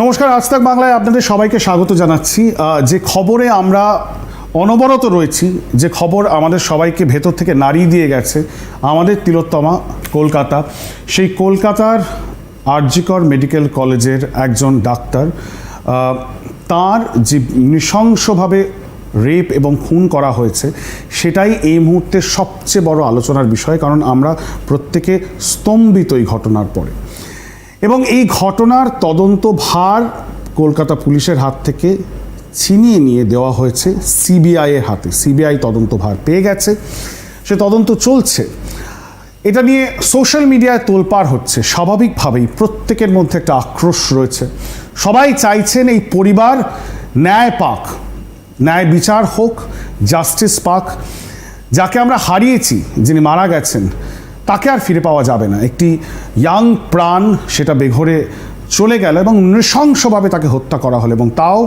নমস্কার, আজ তাক বাংলায় আপনাদের সবাইকে স্বাগত জানাচ্ছি। যে খবরে আমরা অনবরত রয়েছি, যে খবর আমাদের সবাইকে ভেতর থেকে নাড়িয়ে দিয়ে গেছে, আমাদের তিলোত্তমা, কলকাতা। সেই কলকাতার আরজিকর মেডিকেল কলেজের একজন ডাক্তার তার যে নৃশংসভাবে রেপ এবং খুন করা হয়েছে, সেটাই এই মুহূর্তে সবচেয়ে বড় আলোচনার বিষয়, কারণ আমরা প্রত্যেকে স্তম্ভিত এই ঘটনার পরে। এবং এই ঘটনার তদন্ত ভার কলকাতা পুলিশের হাত থেকে ছিনিয়ে নিয়ে দেওয়া হয়েছে সিবিআই এর হাতে। সিবিআই তদন্ত ভার পেয়ে গেছে, সে তদন্ত চলছে। এটা নিয়ে সোশ্যাল মিডিয়ায় তোলপাড় হচ্ছে। স্বাভাবিকভাবেই প্রত্যেকের মধ্যে একটা আক্রোশ রয়েছে। সবাই চাইছেন এই পরিবার ন্যায় পাক। ন্যায় বিচার হোক জাস্টিস পাক, যাকে আমরা হারিয়েছি, যিনি মারা গেছেন, তাকে আর ফিরে পাওয়া যাবে না। একটি ইয়াং প্রাণ সেটা বেঘরে চলে গেল এবং নৃশংসভাবে তাকে হত্যা করা হলো এবং তাও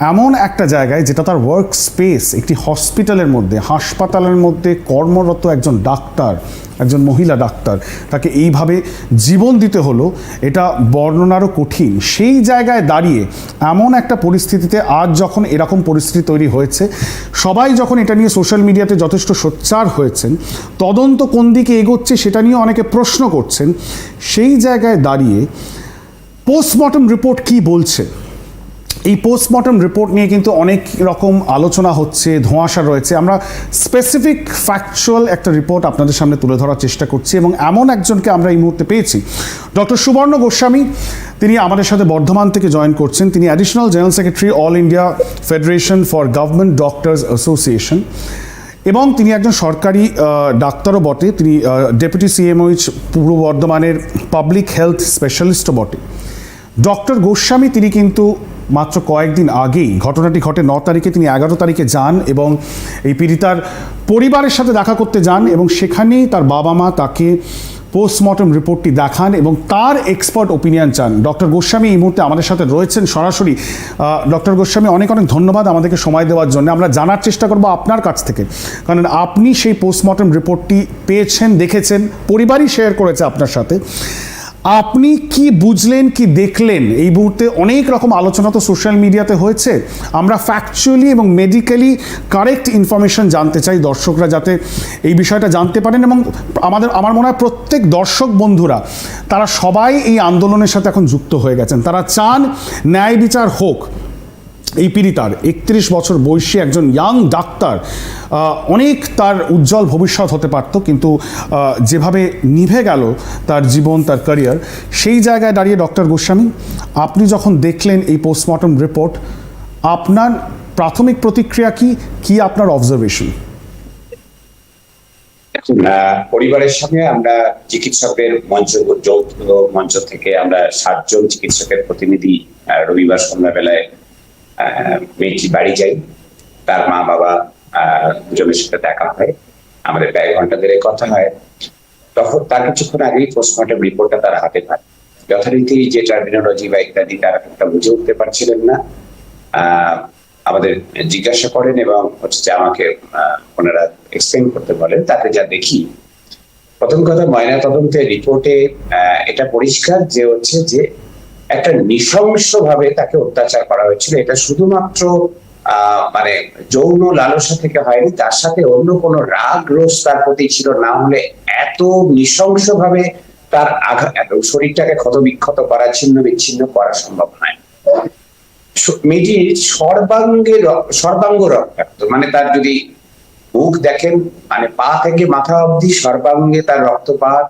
এমন একটা জায়গায় যেটা তার ওয়ার্ক স্পেস একটি হসপিটালের মধ্যে, হাসপাতালের মধ্যে কর্মরত একজন ডাক্তার, একজন মহিলা ডাক্তার, তাকে এইভাবে জীবন দিতে হলো, এটা বর্ণনারও কঠিন। সেই জায়গায় দাঁড়িয়ে এমন একটা পরিস্থিতিতে আজ যখন এরকম পরিস্থিতি তৈরি হয়েছে, সবাই যখন এটা নিয়ে সোশ্যাল মিডিয়াতে যথেষ্ট সোচ্চার হয়েছেন, তদন্ত কোন দিকে এগোচ্ছে সেটা নিয়ে অনেকে প্রশ্ন করছেন, সেই জায়গায় দাঁড়িয়ে পোস্টমর্টম রিপোর্ট কি বলছে? এই পোস্টমর্টম রিপোর্ট নিয়ে কিন্তু অনেক রকম আলোচনা হচ্ছে, ধোঁয়াশা রয়েছে। আমরা স্পেসিফিক ফ্যাকচুয়াল একটা রিপোর্ট আপনাদের সামনে তুলে ধরার চেষ্টা করছি এবং এমন একজনকে আমরা এই মুহূর্তে পেয়েছি। ডক্টর সুবর্ণ গোস্বামী, তিনি আমাদের সাথে বর্ধমান থেকে জয়েন করছেন। তিনি additional general secretary All India Federation for Government Doctors Association এবং তিনি একজন সরকারি ডাক্তারও বটে। তিনি ডেপুটি সিএমওইচ পূর্ব বর্ধমানের পাবলিক হেলথ স্পেশালিস্টও বটে। ডক্টর গোস্বামী, তিনি কিন্তু মাত্র কয়েকদিন আগেই ঘটনাটি ঘটে ন তারিখে, তিনি এগারো তারিখে যান এবং এই পীড়িতার পরিবারের সাথে দেখা করতে যান এবং সেখানেই তার বাবা মা তাকে পোস্টমর্টম রিপোর্টটি দেখান এবং তার এক্সপার্ট ওপিনিয়ন চান। ডক্টর গোস্বামী এই মুহূর্তে আমাদের সাথে রয়েছেন সরাসরি। ডক্টর গোস্বামী, অনেক অনেক ধন্যবাদ আমাদেরকে সময় দেওয়ার জন্য। আমরা জানার চেষ্টা করব আপনার কাছ থেকে। কারণ আপনি সেই পোস্টমর্টম রিপোর্টটি পেয়েছেন, দেখেছেন, পরিবারই শেয়ার করেছে আপনার সাথে। আপনি কি বুঝলেন, কি দেখলেন? এই মুহূর্তে অনেক রকম আলোচনা তো সোশ্যাল মিডিয়াতে হয়েছে। আমরা ফ্যাকচুয়ালি এবং মেডিকেলি কারেক্ট ইনফরমেশন জানতে চাই দর্শকরা যাতে এই বিষয়টা জানতে পারেন এবং আমাদের, আমার মনে হয় প্রত্যেক দর্শক বন্ধুরা, তারা সবাই এই আন্দোলনের সাথে এখন যুক্ত হয়ে গেছেন। তারা চান ন্যায় বিচার হোক। এই পীড়িতার একত্রিশ বছর বয়সী একজন ইয়াং ডাক্তার অনেক তার উজ্জ্বল ভবিষ্যৎ হতে পারত, কিন্তু যেভাবে নিভে গেল তার জীবন, তার ক্যারিয়ার সেই জায়গায় দাঁড়িয়ে ডক্টর গোস্বামী, আপনি যখন দেখলেন এই পোস্টমর্টম রিপোর্ট আপনার প্রাথমিক প্রতিক্রিয়া কি? কি আপনার অবজারভেশন পরিবারের সঙ্গে আমরা চিকিৎসকের মঞ্চ, যৌথ মঞ্চ থেকে আমরা সাতজন চিকিৎসকের প্রতিনিধি রবিবার সন্ধ্যাবেলায় মেয়েটির বাড়ি যাই তার মা বাবা দুজনের সাথে দেখা হয়। আমাদের প্রায় ঘণ্টা ধরে কথা হয়। তখন তার কিছুক্ষণ আগেই পোস্টমর্টম রিপোর্টটা তার হাতে পায়। যথারীতি যে টার্মিনোলজি বা ইত্যাদি তারা একটা বুঝে উঠতে পারছিলেন না। আমাদের জিজ্ঞাসা করেন এবং হচ্ছে যে আমাকে ওনারা এক্সপ্লেন করতে বলেন। তাতে যা দেখি, প্রথম কথা ময়না তদন্তের রিপোর্টে এটা পরিষ্কার যে হচ্ছে যে একটা নৃশংস ভাবে তাকে অত্যাচার করা হয়েছিল। এটা শুধুমাত্র মানে যৌন লালসা থেকে হয়নি, তার সাথে অন্য কোনো রাগ রোষ তার প্রতি ছিল না হলে এত নৃশংস ভাবে তার আঘাত শরীরটাকে ক্ষত বিক্ষত করা ছিন্ন বিচ্ছিন্ন করা সম্ভব নয়। মেয়েটির সর্বাঙ্গে সর্বাঙ্গ রক্তাক্ত। মানে তার যদি মুখ দেখেন মানে পা থেকে মাথা অবধি সর্বাঙ্গে তার রক্তপাত,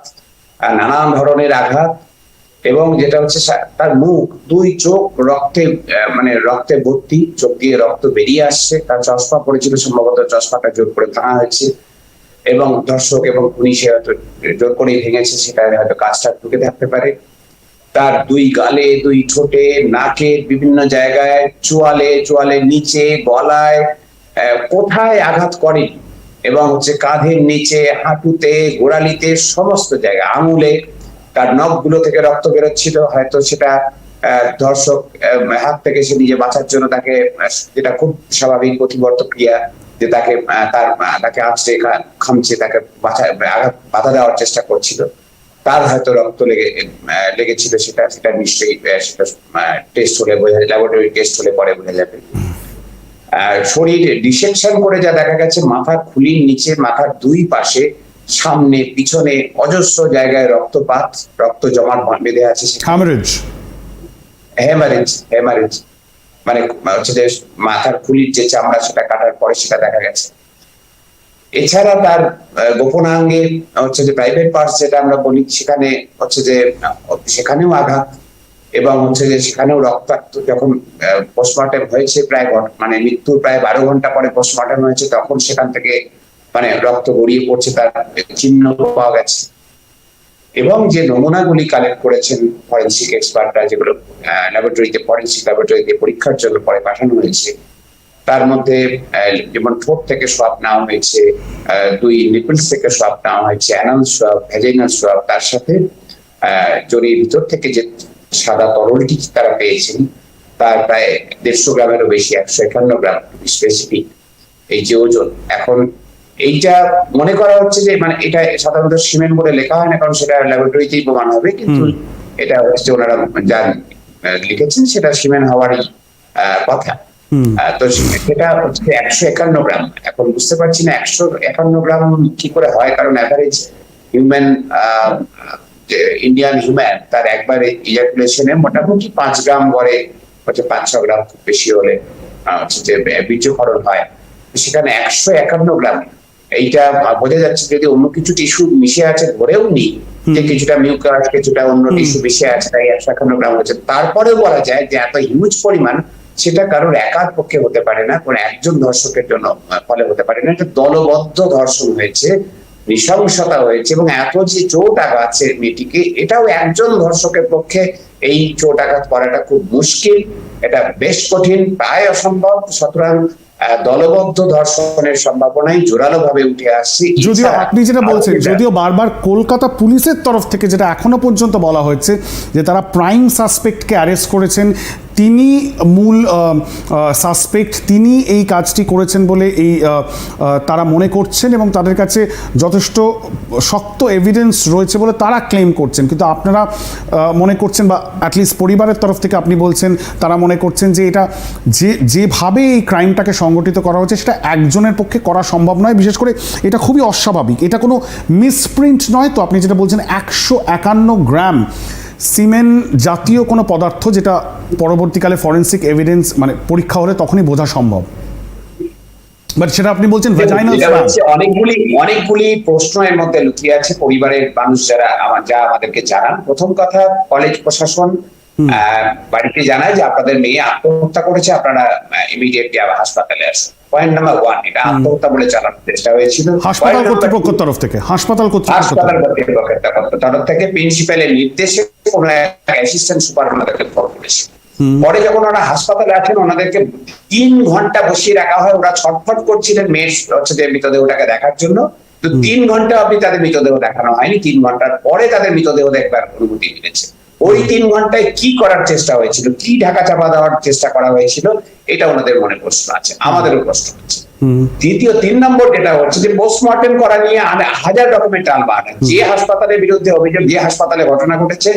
নানান ধরনের আঘাত এবং যেটা হচ্ছে তার মুখ, দুই চোখ রক্তে মানে রক্তে ভর্তি, চোখ দিয়ে রক্ত বেরিয়ে আসছে, তার চশমা পড়েছিল, সম্ভবত চশমাটা জোর করে ভাঙা হয়েছে। এবং দর্শক এবং পুলিশে হয়তো জোর করে ভেঙেছে সেটা হয়তো কাজটা ঢুকে থাকতে পারে। তার দুই গালে, দুই ঠোঁটে নাকের বিভিন্ন জায়গায়, চোয়ালে চোয়ালের নিচে, গলায় কোথায় আঘাত করে, এবং হচ্ছে কাঁধের নিচে, হাঁটুতে, গোড়ালিতে, সমস্ত জায়গায়, আঙুলে তার নখগুলো থেকে রক্ত বেরোচ্ছিল হয়তো সেটা ধর্ষক হাত থেকে সে নিজে বাঁচার জন্য তাকে যেটা খুব স্বাভাবিক প্রতিবর্ত ক্রিয়া যে তাকে তার তাকে আঁচড়ে খামছে তাকে বাধা দেওয়ার চেষ্টা করছিল। তার হয়তো রক্ত লেগে লেগেছিল সেটা সেটা নিশ্চয়ই সেটা টেস্ট হলে বোঝা যায় ল্যাবরেটরি টেস্ট হলে পরে বোঝা যাবে। শরীর ডিসেকশন করে যা দেখা গেছে মাথার খুলির নিচে মাথার দুই পাশে সামনে পিছনে অজস্র জায়গায় রক্তপাত রক্ত জমাট বেঁধে আছে হ্যামারেজ হেমারেজ হেমারেজ মানে হচ্ছে যে মাথার খুলির যে চামড়া সেটা কাটার পরে সেটা দেখা গেছে। এছাড়া তার গোপনাঙ্গে হচ্ছে যে প্রাইভেট পার্টস যেটা আমরা বলি সেখানে হচ্ছে যে সেখানেও আঘাত এবং হচ্ছে যে সেখানেও রক্তাক্ত। যখন পোস্টমর্টেম হয়েছে প্রায় মানে মৃত্যুর প্রায় বারো ঘণ্টা পরে পোস্টমর্টেম হয়েছে তখন সেখান থেকে মানে রক্ত গড়িয়ে পড়ছে তার চিহ্ন পাওয়া গেছে। এবং যে নমুনাগুলি কালেক্ট করেছেন ফরেন্সিক এক্সপার্টরা যেগুলো ল্যাবরেটরিতে ফরেন্সিক ল্যাবরেটরিতে পরীক্ষার জন্য পরে পাঠানো হয়েছে, তার মধ্যে যেমন ঠোঁট থেকে সোয়াব নেওয়া হয়েছে দুই নিপলস থেকে সোয়াব নেওয়া হয়েছে অ্যানাল সোয়াব ভেজেনাল সোয়াব তার সাথে জরির ভিতর থেকে যে সাদা তরলটি তারা পেয়েছেন, তার প্রায় দেড়শো গ্রামেরও বেশি, একশো একান্ন গ্রাম স্পেসিফিক এই যে ওজন। এখন এইটা মনে করা হচ্ছে যে মানে এটা সাধারণত সিমেন্ট বলে লেখা হয় না কারণ সেটা ল্যাবরেটরিতেই প্রমাণ হবে কিন্তু এটা হচ্ছে ওনারা যা লিখেছেন সেটা সিমেন্ট হওয়ারই কথা। তো সেটা হচ্ছে একশো একান্ন গ্রাম। এখন বুঝতে পারছি না একশো একান্ন গ্রাম কি করে হয় কারণ অ্যাভারেজ হিউম্যান ইন্ডিয়ান হিউম্যান তার একবার ইজাকুলেশনে মোটামুটি পাঁচ গ্রাম গড়ে হচ্ছে পাঁচ ছ গ্রাম খুব বেশি হলে হচ্ছে যে বীর্যকরণ হয়। সেখানে একশো একান্ন গ্রাম এইটা বোঝা যাচ্ছে যদি অন্য কিছু টিস্যু মিশে আছে ধরেও নি যে কিছুটা মিউকাস কিছুটা অন্য টিস্যু মিশে আছে তাই একশো একান্ন গ্রাম হচ্ছে। তারপরেও বলা যায় যে এত হিউজ পরিমাণ সেটা কারোর একার পক্ষে হতে পারে না কোন একজন ধর্ষকের জন্য ফলে হতে পারে না। এটা দলবদ্ধ ধর্ষণ হয়েছে নৃশংসতা হয়েছে এবং এত যে চোট আঘাত মেয়েটিকে এটাও একজন ধর্ষকের পক্ষে এই চোট আঘাত করাটা খুব মুশকিল। এটা বেশ কঠিন প্রায় অসম্ভব। সুতরাং দলবদ্ধ ধর্ষণের সম্ভাবনাই জোরালো ভাবে উঠে আসছে যদিও আপনি যেটা বলছেন যদিও বারবার কলকাতা পুলিশের তরফ থেকে যেটা এখনও পর্যন্ত বলা হয়েছে যে তারা প্রাইম সাসপেক্টকে অ্যারেস্ট করেছেন তিনি মূল সাসপেক্ট তিনি এই কাজটি করেছেন বলে এই তারা মনে করছেন এবং তাদের কাছে যথেষ্ট শক্ত এভিডেন্স রয়েছে বলে তারা ক্লেম করছেন। কিন্তু আপনারা মনে করছেন বা অ্যাটলিস্ট পরিবারের তরফ থেকে আপনি বলছেন, তারা মনে করছেন যে এটা যে, যেভাবে এই ক্রাইমটাকে সংগঠিত করা হচ্ছে সেটা একজনের পক্ষে করা সম্ভব নয়। বিশেষ করে এটা খুবই অস্বাভাবিক। এটা কোনো মিসপ্রিন্ট নয় তো, আপনি যেটা বলছেন, একশো একান্ন গ্রাম সিমেন্ট জাতীয় কোনো পদার্থ যেটা পরবর্তীকালে ফরেন্সিক এভিডেন্স মানে পরীক্ষা হলে তখনই বোঝা সম্ভব? বাট সেটা আপনি বলছেন অনেকগুলি অনেকগুলি প্রশ্ন এর মধ্যে লুকিয়ে আছে পরিবারের মানুষ যারা আমার যা আমাদেরকে জানান। প্রথম কথা কলেজ প্রশাসন বাড়িতে জানায় যে আপনাদের মেয়ে আত্মহত্যা করেছে আপনারা ইমিডিয়েটলি আবার হাসপাতালে আসুন। পয়েন্ট নাম্বার ওয়ান এটা আত্মহত্যা বলে চালানোর চেষ্টা হয়েছিল। হাসপাতাল কর্তৃপক্ষের তরফ থেকে হাসপাতাল কর্তৃপক্ষের হাসপাতাল তরফ থেকে। কর্তৃপক্ষের তরফ থেকে প্রিন্সিপালের নির্দেশে কোন অ্যাসিস্ট্যান্ট সুপার ওনাদেরকে ফোন পরে যখন ওরা হাসপাতালে আছেন ওনাদেরকে তিন ঘণ্টা বসিয়ে রাখা হয়। ওরা ছটফট করছিলেন মেয়ের হচ্ছে যে মৃতদেহটাকে দেখার জন্য। তো তিন ঘণ্টা অবধি তাদের মৃতদেহ দেখানো হয়নি। তিন ঘণ্টার পরে তাদের মৃতদেহ দেখবার অনুমতি মিলেছে। ওই তিন ঘন্টায় কি করার চেষ্টা হয়েছিল? কি ঢাকা চাপা দেওয়ার চেষ্টা করা হয়েছিল? এটা ওনাদের মনে প্রশ্ন আছে আমাদেরও প্রশ্ন আছে। দ্বিতীয় তিন নম্বর যেটা হচ্ছে যে পোস্টমর্টেম করা নিয়ে হাজার রকমের টাল বাহানা যে হাসপাতালের বিরুদ্ধে অভিযোগ যে হাসপাতালে ঘটনা ঘটেছে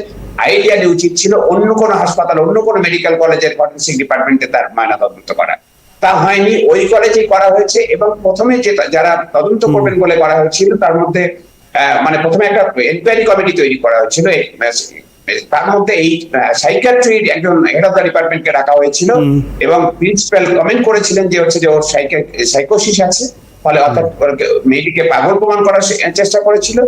আইডিয়ালি উচিত ছিল অন্য কোনো হাসপাতাল অন্য কোনো মেডিকেল কলেজের ফরেন্সিক ডিপার্টমেন্টে তার ময়না তদন্ত করা। তা হয়নি ওই কলেজে করা হয়েছে এবং প্রথমে যে যারা তদন্ত করবেন বলে করা হয়েছিল তার মধ্যে আহ, মানে প্রথমে একটা এনকোয়ারি কমিটি তৈরি করা হয়েছিল তার মধ্যে এই সাইকিয়াট্রির একজন হেড অফ দ্য ডিপার্টমেন্টকে রাখা হয়েছিল এবং প্রিন্সিপাল কমেন্ট করেছিলেন যে হচ্ছে যে ওর সাইকোসিস আছে। ফলে অর্থাৎ মেয়েটিকে পাগল প্রমাণ করার চেষ্টা করেছিল।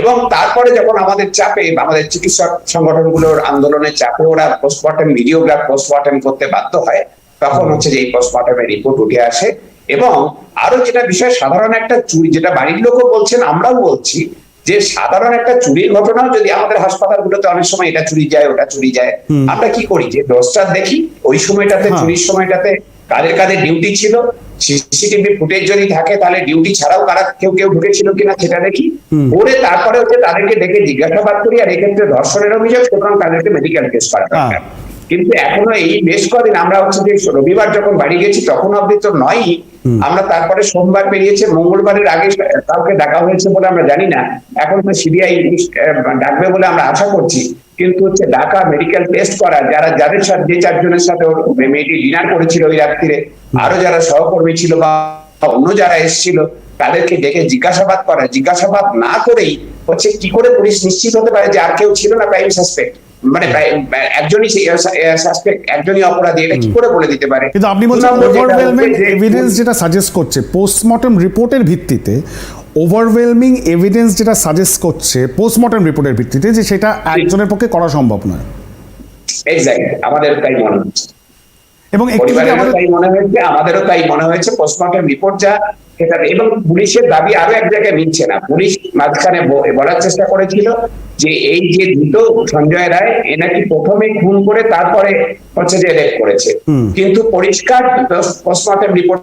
এবং তারপরে যখন আমাদের চাপে আমাদের চিকিৎসক সংগঠনগুলোর আন্দোলনের চাপে ওরা পোস্টমর্টম ভিডিওগ্রাফ পোস্টমর্টম করতে বাধ্য হয় তখন হচ্ছে যে এই পোস্টমর্টমের রিপোর্ট উঠে আসে। এবং আরও যেটা বিষয় সাধারণ একটা চুরি যেটা বাড়ির লোকও বলছেন আমরাও বলছি যে সাধারণ একটা চুরির ঘটনাও যদি আমাদের হাসপাতালগুলোতে অনেক সময় এটা চুরি যায় ওটা চুরি যায় আমরা কি করি? যে দশটা দেখি ওই সময়টাতে হ্যাঁ। চুরির সময়টাতে কাদের কাদের ডিউটি ছিল? সিসিটিভি ফুটেজ যদি থাকে তাহলে ডিউটি ছাড়াও কারা কেউ কেউ ঢুকেছিল কিনা সেটা দেখি। করে তারপরে হচ্ছে তাদেরকে ডেকে জিজ্ঞাসাবাদ করি আর এক্ষেত্রে ধর্ষণের অভিযোগ সুতরাং তাদেরকে মেডিকেল কেস করা। কিন্তু এখনও এই বেশ কদিন আমরা হচ্ছে যে রবিবার যখন বাড়ি গেছি তখন অব্দি তো নয়ই। আমরা তারপরে সোমবার বেরিয়েছে, মঙ্গলবারের আগে কাউকে ডাকা হয়েছে বলে আমরা জানি না। এখন তো সিবিআই ডাকবে বলে আমরা আশা করছি। কিন্তু হচ্ছে ঢাকা মেডিকেল টেস্ট করা, যারা, যাদের সাথে, যে চারজনের সাথে মেয়েটি ডিনার করেছিল ওই রাত্রিরে, আরও যারা সহকর্মী ছিল বা অন্য যারা এসেছিল, তাদেরকে ডেকে জিজ্ঞাসাবাদ করা। জিজ্ঞাসাবাদ না করেই হচ্ছে কি করে পুলিশ নিশ্চিত হতে পারে যে আর কেউ ছিল না, প্রাইম সাসপেক্ট? মানে একজনই সাসপেক্ট একজনই অপরাধী এটা কি করে বলে দিতে পারে? কিন্তু আপনি বলছেন ওভারওয়েলমিং এভিডেন্স যেটা সাজেস্ট করছে পোস্টমর্টম রিপোর্টের ভিত্তিতে ওভারওয়েলমিং এভিডেন্স যেটা সাজেস্ট করছে পোস্টমর্টম রিপোর্টের ভিত্তিতে যে সেটা একজনের পক্ষে করা সম্ভব নয়। এক্স্যাক্ট আমাদের তাই মনে হচ্ছে। এবং একটু যদি আমাদের তাই মনে হয়েছে আমাদেরও তাই মনে হয়েছে পোস্টমর্টম রিপোর্ট যা সেটা এবং পুলিশের দাবি আরও এক জায়গায় মিলছে না। পুলিশ মাঝখানে বলার চেষ্টা করেছিল যে এই যে ধৃত সঞ্জয় রায় এ নাকি প্রথমে খুন করে তারপরে হচ্ছে যে রেপ করেছে। কিন্তু পরিষ্কার পোস্টমর্টম রিপোর্ট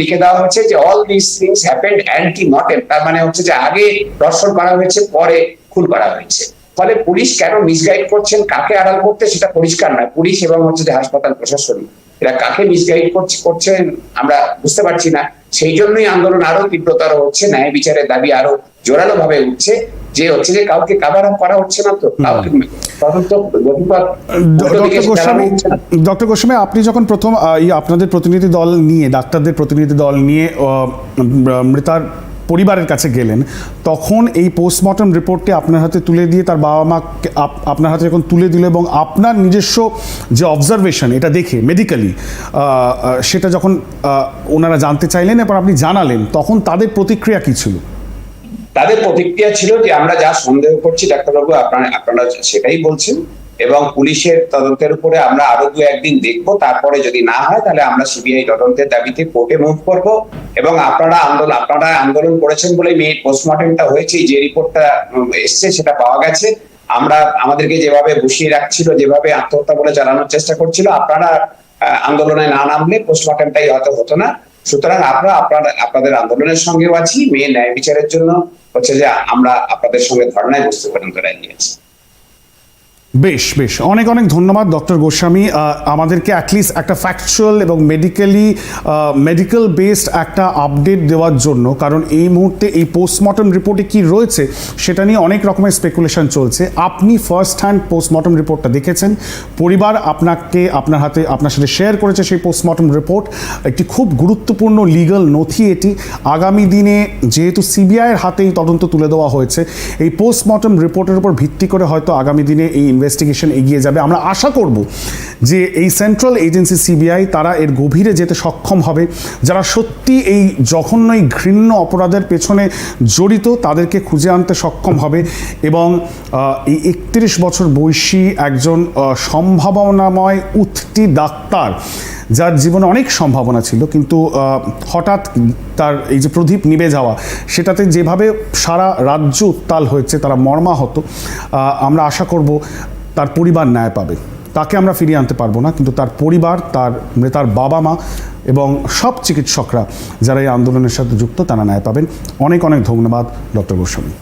লিখে দেওয়া হয়েছে যে all this things happened ante mortem তার মানে হচ্ছে যে আগে দর্শন করা হয়েছে পরে খুন করা হয়েছে। ফলে পুলিশ কেন মিসগাইড করছেন? কাকে আড়াল করতে? সেটা পরিষ্কার নয়। পুলিশ এবং হচ্ছে যে হাসপাতাল প্রশাসন এরা কাকে মিসগাইড করছে করছেন আমরা বুঝতে পারছি না। সেই জন্যই আন্দোলন আরও তীব্রতর হচ্ছে ন্যায় বিচারের দাবি আরও জোরালো ভাবে উঠছে যে হচ্ছে যে কাউকে কাভার আপ করা হচ্ছে না তো। ডক্টর গোস্বামী আপনি যখন প্রথম আপনাদের প্রতিনিধি দল নিয়ে ডাক্তারদের প্রতিনিধি দল নিয়ে মৃতার পরিবারের কাছে গেলেন, তখন এই পোস্টমর্টম রিপোর্টটি আপনার হাতে তুলে দিয়ে তার বাবা মা আপনার হাতে যখন তুলে দিল এবং আপনার নিজস্ব যে অবজারভেশন এটা দেখে মেডিকেলি সেটা যখন ওনারা জানতে চাইলেন এবং আপনি জানালেন, তখন তাদের প্রতিক্রিয়া কী ছিল? তাদের প্রতিক্রিয়া ছিল যে আমরা যা সন্দেহ করছি, ডাক্তারবাবু, আপনারা আপনারা সেটাই বলছেন। এবং পুলিশের তদন্তের উপরে আমরা আরও দু একদিন দেখব। তারপরে যদি না হয়, তাহলে আমরা সিবিআই তদন্তের দাবিতে কোর্টে মুভ করব। এবং আপনারা আন্দোলন আপনারা আন্দোলন করেছেন বলে মেয়ে পোস্টমর্টমটা হয়েছে, যে রিপোর্টটা এসছে সেটা পাওয়া গেছে। আমরা আমাদেরকে যেভাবে বসিয়ে রাখছিল, যেভাবে আত্মহত্যা বলে চালানোর চেষ্টা করছিল, আপনারা আন্দোলনে না নামলে পোস্টমর্টমটাই হয়তো হতো না। সুতরাং আমরা আপনার, আপনাদের আন্দোলনের সঙ্গেও আছি। মেয়ে ন্যায় বিচারের জন্য হচ্ছে যে আমরা আপনাদের সঙ্গে ধর্নায় বসতে পর্যন্ত রাজি আছি বেশ বেশ। অনেক অনেক ধন্যবাদ, ডক্টর গোস্বামী। আমাদেরকে অ্যাটলিস্ট একটা ফ্যাকচুয়াল এবং মেডিকেলি মেডিকেল বেসড একটা আপডেট দেওয়ার জন্য, কারণ এই মুহূর্তে এই পোস্টমর্টম রিপোর্টে কি রয়েছে, সেটা নিয়ে অনেক রকমের স্পেকুলেশন চলছে। আপনি ফার্স্ট হ্যান্ড পোস্টমর্টম রিপোর্টটা দেখেছেন। পরিবার আপনাকে, আপনার হাতে, আপনার সাথে শেয়ার করেছে সেই পোস্টমর্টম রিপোর্ট একটি খুব গুরুত্বপূর্ণ লিগাল নথি এটি। আগামী দিনে যেহেতু সিবিআইয়ের হাতেই তদন্ত তুলে দেওয়া হয়েছে, এই পোস্টমর্টম রিপোর্টের উপর ভিত্তি করে হয়তো আগামী দিনে এই ইনভেস্টিগেশন এগিয়ে যাবে। আমরা আশা করব যে এই সেন্ট্রাল এজেন্সি সিবিআই তারা এর গভীরে যেতে সক্ষম হবে। যারা সত্যি এই জঘন্য এই ঘৃণ্য অপরাধের পেছনে জড়িত, তাদেরকে খুঁজে আনতে সক্ষম হবে এবং এই একত্রিশ বছর বয়সী একজন সম্ভাবনাময় উত্তি ডাক্তার যার জীবনে অনেক সম্ভাবনা ছিল, কিন্তু হঠাৎ তার এই যে প্রদীপ নিবে যাওয়া, সেটাতে যেভাবে সারা রাজ্য উত্তাল হয়েছে, তারা মর্মাহত আমরা আশা করব তার পরিবার ন্যায় পাবে। তাকে আমরা ফিরিয়ে আনতে পারব না, কিন্তু তার পরিবার, তার তার বাবা মা এবং সব চিকিৎসকরা যারা এই আন্দোলনের সাথে যুক্ত, তারা ন্যায় পাবেন। অনেক অনেক ধন্যবাদ, ডক্টর গোস্বামী।